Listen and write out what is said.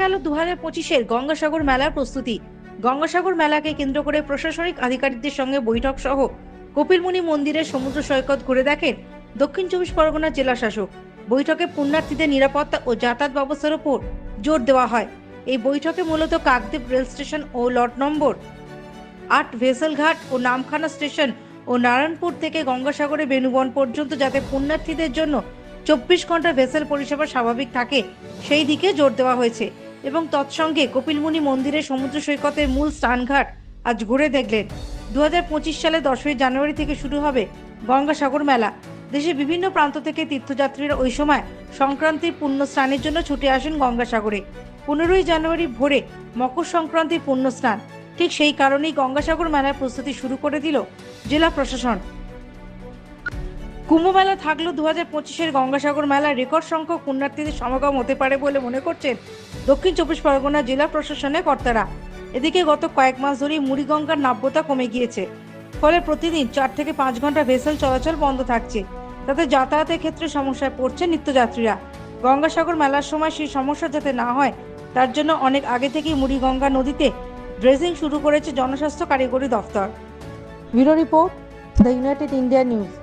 গেল দু হাজার পঁচিশের গঙ্গাসাগর মেলার প্রস্তুতি। গঙ্গাসাগর মেলাকে কেন্দ্র করে প্রশাসনিক আধিকারিকদের সঙ্গে বৈঠক সহ কপিলমুনি মন্দিরের সমুদ্র সৈকত ঘুরে দেখেন দক্ষিণ চব্বিশ পরগনা জেলা শাসক বৈঠকে পুণ্যার্থীদের নিরাপত্তা ও যাতায়াত ব্যবস্থার উপর জোর দেওয়া হয়। এই বৈঠকে মূলত কাকদ্বীপ রেল স্টেশন ও লট নম্বর, আট ভেসেলঘাট ও নামখানা স্টেশন ও নারায়ণপুর থেকে গঙ্গাসাগরে বেনুবন পর্যন্ত যাতে পুণ্যার্থীদের জন্য চব্বিশ ঘণ্টা ভেসেল পরিষেবা স্বাভাবিক থাকে, সেই দিকে জোর দেওয়া হয়েছে। এবং তৎসঙ্গে কপিলমুনি মন্দিরের সমুদ্র সৈকতের মূল স্নানঘাট আজ ঘুরে দেখলেন। দু সালে দশই জানুয়ারি থেকে শুরু হবে গঙ্গাসাগর মেলা। দেশের বিভিন্ন প্রান্ত থেকে তীর্থযাত্রীরা ওই সময় সংক্রান্তির পুণ্য স্নানের জন্য ছুটে আসেন গঙ্গাসাগরে। পনেরোই জানুয়ারি ভোরে মকর সংক্রান্তির পুণ্য স্নান ঠিক সেই কারণেই গঙ্গাসাগর মেলার প্রস্তুতি শুরু করে দিল জেলা প্রশাসন। কুম্ভ মেলা থাকলেও দু হাজার পঁচিশের গঙ্গাসাগর মেলায় রেকর্ড সংখ্যক পুণ্যার্থীদের সমাগম হতে পারে বলে মনে করছেন দক্ষিণ চব্বিশ পরগনা জেলা প্রশাসনের কর্তারা। এদিকে গত কয়েক মাস ধরেই মুড়িগঙ্গার নাব্যতা কমে গিয়েছে। ফলে প্রতিদিন চার থেকে পাঁচ ঘণ্টা ভেসেল চলাচল বন্ধ থাকছে। তাতে যাতায়াতের ক্ষেত্রে সমস্যায় পড়ছে নিত্যযাত্রীরা। গঙ্গাসাগর মেলার সময় সেই সমস্যা যাতে না হয়, তার জন্য অনেক আগে থেকেই মুড়িগঙ্গা নদীতে ড্রেজিং শুরু করেছে জনস্বাস্থ্য কারিগরি দফতর। Bureau report, the United India news.